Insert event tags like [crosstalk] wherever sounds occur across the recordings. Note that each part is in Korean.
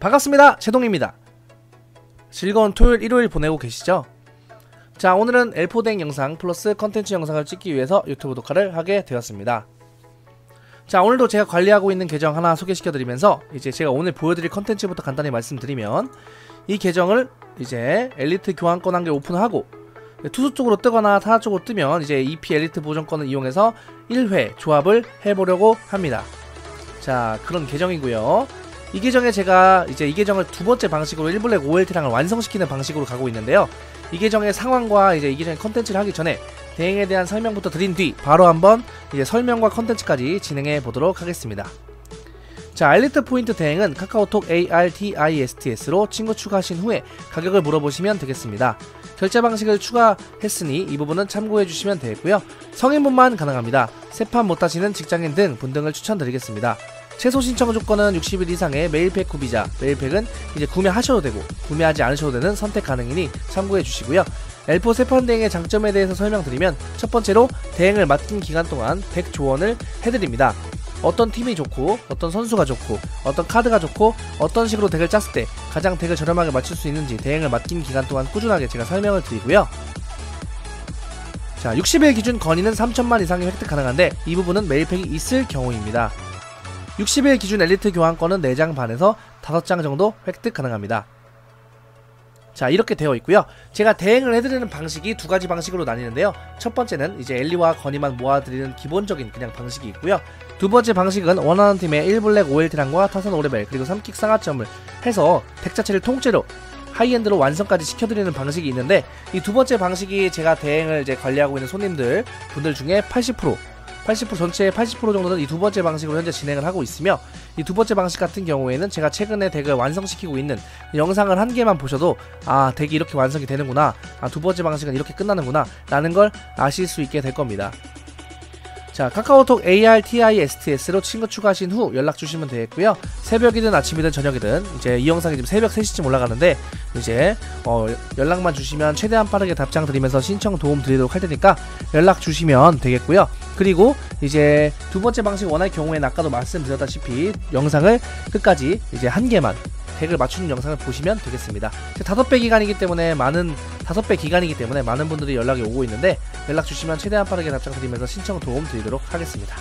반갑습니다. 제동입니다. 즐거운 토요일 일요일 보내고 계시죠? 자 오늘은 엘포댕 영상 플러스 컨텐츠 영상을 찍기 위해서 유튜브 녹화를 하게 되었습니다. 자 오늘도 제가 관리하고 있는 계정 하나 소개시켜 드리면서 이제 제가 오늘 보여드릴 컨텐츠부터 간단히 말씀드리면 이 계정을 이제 엘리트 교환권 한 개 오픈하고 투수 쪽으로 뜨거나 타자 쪽으로 뜨면 이제 EP 엘리트 보정권을 이용해서 1회 조합을 해보려고 합니다. 자 그런 계정이고요. 이 계정에 제가 이제 이 계정을 두 번째 방식으로 1블랙 OLT랑을 완성시키는 방식으로 가고 있는데요. 이 계정의 상황과 이제 이 계정의 컨텐츠를 하기 전에 대행에 대한 설명부터 드린 뒤 바로 한번 이제 설명과 컨텐츠까지 진행해 보도록 하겠습니다. 자, 알리트 포인트 대행은 카카오톡 ARTISTS로 친구 추가하신 후에 가격을 물어보시면 되겠습니다. 결제 방식을 추가했으니 이 부분은 참고해 주시면 되겠고요. 성인분만 가능합니다. 세판 못하시는 직장인 등 분등을 추천드리겠습니다. 최소 신청 조건은 60일 이상의 메일팩 구비자, 메일팩은 이제 구매하셔도 되고 구매하지 않으셔도 되는 선택 가능이니 참고해 주시고요. 엘포 세판 대행의 장점에 대해서 설명드리면 첫 번째로 대행을 맡긴 기간 동안 100 조언을 해드립니다. 어떤 팀이 좋고 어떤 선수가 좋고 어떤 카드가 좋고 어떤 식으로 덱을 짰을 때 가장 덱을 저렴하게 맞출 수 있는지 대행을 맡긴 기간 동안 꾸준하게 제가 설명을 드리고요. 자, 60일 기준 건의는 3천만 이상이 획득 가능한데 이 부분은 메일팩이 있을 경우입니다. 60일 기준 엘리트 교환권은 4장 반에서 5장 정도 획득 가능합니다. 자 이렇게 되어 있고요. 제가 대행을 해드리는 방식이 두 가지 방식으로 나뉘는데요. 첫 번째는 이제 엘리와 건이만 모아드리는 기본적인 그냥 방식이 있고요. 두 번째 방식은 원하는 팀의 1블랙 5일티랑과 타선 5레벨 그리고 3킥 상하점을 해서 덱 자체를 통째로 하이엔드로 완성까지 시켜드리는 방식이 있는데 이 두 번째 방식이 제가 대행을 이제 관리하고 있는 손님들 분들 중에 80% 80% 전체의 80% 정도는 이 두 번째 방식으로 현재 진행을 하고 있으며 이 두 번째 방식 같은 경우에는 제가 최근에 덱을 완성시키고 있는 영상을 한 개만 보셔도 아 덱이 이렇게 완성이 되는구나. 아 두 번째 방식은 이렇게 끝나는구나. 라는 걸 아실 수 있게 될 겁니다 자 카카오톡 ARTISTS로 친구 추가하신 후 연락 주시면 되겠고요 새벽이든 아침이든 저녁이든 이제 이 영상이 지금 새벽 3시쯤 올라가는데 이제 어, 연락만 주시면 최대한 빠르게 답장 드리면서 신청 도움 드리도록 할 테니까 연락 주시면 되겠고요 그리고 이제 두 번째 방식 원할 경우에는 아까도 말씀드렸다시피 영상을 끝까지 이제 한 개만 덱을 맞추는 영상을 보시면 되겠습니다. 다섯 배 기간이기 때문에 많은 다섯 배 기간이기 때문에 많은 분들이 연락이 오고 있는데 연락 주시면 최대한 빠르게 답장 드리면서 신청 도움 드리도록 하겠습니다.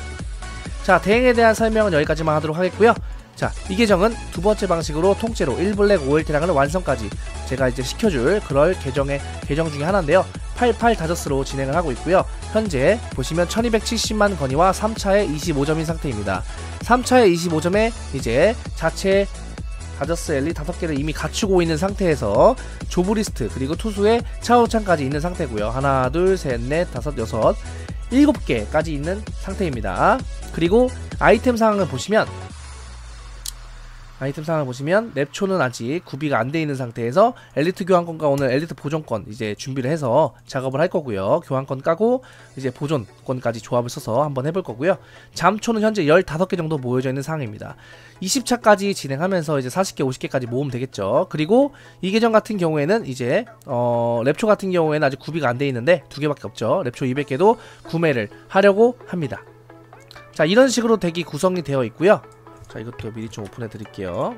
자 대행에 대한 설명은 여기까지만 하도록 하겠고요. 자, 이 계정은 두 번째 방식으로 통째로 1블랙 5일티랑을 완성까지 제가 이제 시켜줄 그럴 계정의 계정 중에 하나인데요. 88 다저스로 진행을 하고 있고요. 현재 보시면 1270만 건의와 3차에 25점인 상태입니다. 3차에 25점에 이제 자체 다저스 엘리 5개를 이미 갖추고 있는 상태에서 조브리스트 그리고 투수의 차우찬까지 있는 상태고요. 하나, 둘, 셋, 넷, 다섯, 여섯, 일곱 개까지 있는 상태입니다. 그리고 아이템 상황을 보시면 아이템 상황을 보시면 랩초는 아직 구비가 안 돼 있는 상태에서 엘리트 교환권과 오늘 엘리트 보존권 이제 준비를 해서 작업을 할 거고요. 교환권 까고 이제 보존권까지 조합을 써서 한번 해볼 거고요. 잠초는 현재 15개 정도 모여져 있는 상황입니다. 20차까지 진행하면서 이제 40개, 50개까지 모으면 되겠죠. 그리고 이 계정 같은 경우에는 이제 어, 랩초 같은 경우에는 아직 구비가 안 돼 있는데 두 개밖에 없죠. 랩초 200개도 구매를 하려고 합니다. 자 이런 식으로 덱이 구성이 되어 있고요. 자 이것도 미리 좀 오픈해 드릴게요.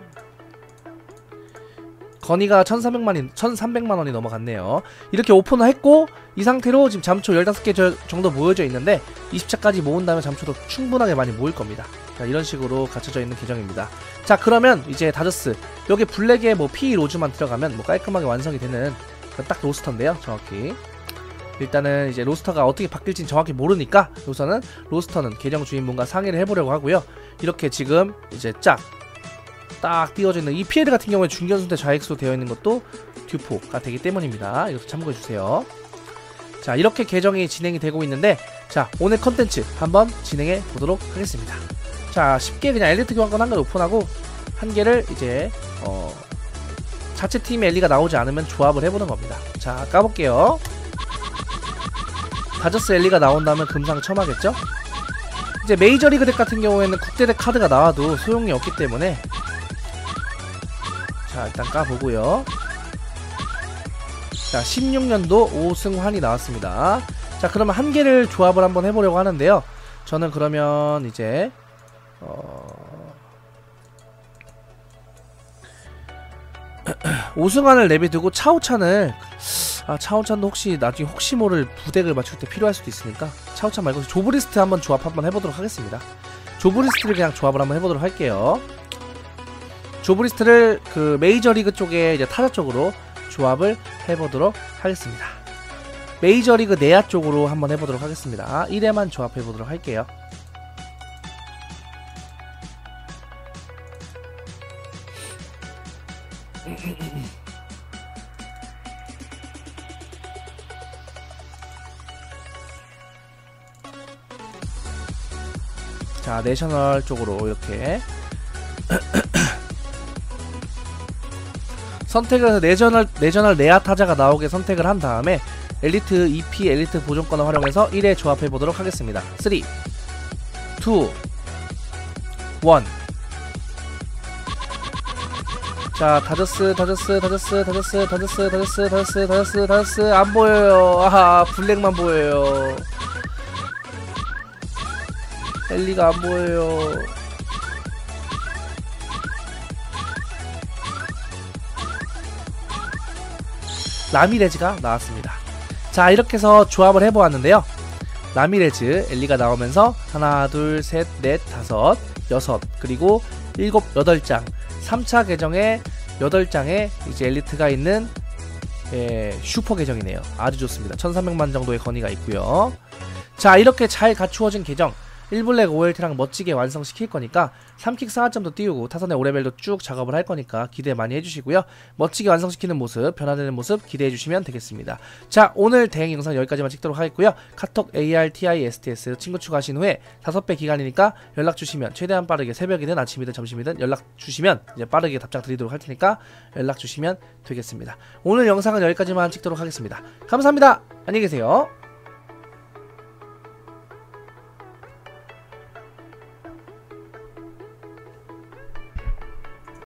건의가 1300만이 1300만원이 넘어갔네요. 이렇게 오픈을 했고 이 상태로 지금 잠초 15개 정도 모여져 있는데 20차까지 모은다면 잠초도 충분하게 많이 모일 겁니다. 자 이런 식으로 갖춰져 있는 계정입니다. 자 그러면 이제 다저스 여기 블랙에 뭐 P 로즈만 들어가면 뭐 깔끔하게 완성이 되는 딱 로스터인데요 정확히 일단은 이제 로스터가 어떻게 바뀔지 정확히 모르니까 우선은 로스터는 계정 주인분과 상의를 해보려고 하고요. 이렇게 지금 이제 쫙딱 띄워져 있는 이 PL 같은 경우에 중견순대 좌익수로 되어 있는 것도 듀포가 되기 때문입니다. 이것도 참고해 주세요. 자 이렇게 계정이 진행이 되고 있는데 자 오늘 컨텐츠 한번 진행해 보도록 하겠습니다. 자 쉽게 그냥 엘리트 교환권 한 개를 오픈하고 한 개를 이제 어 자체 팀의 엘리가 나오지 않으면 조합을 해보는 겁니다. 자 까볼게요 다저스 엘리가 나온다면 금상첨화겠죠? 이제 메이저리그 덱 같은 경우에는 국제덱 카드가 나와도 소용이 없기 때문에 자 일단 까보고요. 자 16년도 5승환이 나왔습니다. 자 그러면 한 개를 조합을 한번 해보려고 하는데요. 저는 그러면 이제 어... [clears throat] 오승환을 내비두고 차우찬을 아 차우찬도 혹시 나중에 혹시 모를 부덱을 맞출 때 필요할 수도 있으니까 차우찬 말고 조브리스트 한번 조합 한번 해보도록 하겠습니다. 조브리스트를 그냥 조합을 한번 해보도록 할게요. 조브리스트를 그 메이저리그 쪽에 이제 타자 쪽으로 조합을 해보도록 하겠습니다. 메이저리그 내야 쪽으로 한번 해보도록 하겠습니다. 1회만 조합해보도록 할게요 자 내셔널 쪽으로 이렇게 [clears throat] 선택을 해서 내셔널 내셔널 내야 타자가 나오게 선택을 한 다음에 엘리트 EP 엘리트 보존권을 활용해서 1회 조합해 보도록 하겠습니다. 3 2 1 자, 다저스, 다저스, 다저스, 다저스, 다저스, 다저스, 다저스, 다저스, 다저스, 안 보여요. 아하, 블랙만 보여요. 엘리가 안 보여요. 라미레즈가 나왔습니다. 자, 이렇게 해서 조합을 해보았는데요. 라미레즈, 엘리가 나오면서 하나, 둘, 셋, 넷, 다섯, 여섯, 그리고 일곱, 여덟 장 3차 계정에 8장의 이제 엘리트가 있는 예, 슈퍼 계정이네요. 아주 좋습니다. 1300만 정도의 건의가 있고요. 자, 이렇게 잘 갖추어진 계정 1블랙 5LT랑 멋지게 완성시킬 거니까 3킥 4점도 띄우고 타선의 오레벨도 쭉 작업을 할 거니까 기대 많이 해주시고요. 멋지게 완성시키는 모습, 변화되는 모습 기대해 주시면 되겠습니다. 자, 오늘 대행 영상 여기까지만 찍도록 하겠고요. 카톡 ARTISTS 친구 추가하신 후에 5배 기간이니까 연락 주시면 최대한 빠르게 새벽이든 아침이든 점심이든 연락 주시면 이제 빠르게 답장 드리도록 할 테니까 연락 주시면 되겠습니다. 오늘 영상은 여기까지만 찍도록 하겠습니다. 감사합니다. 안녕히 계세요.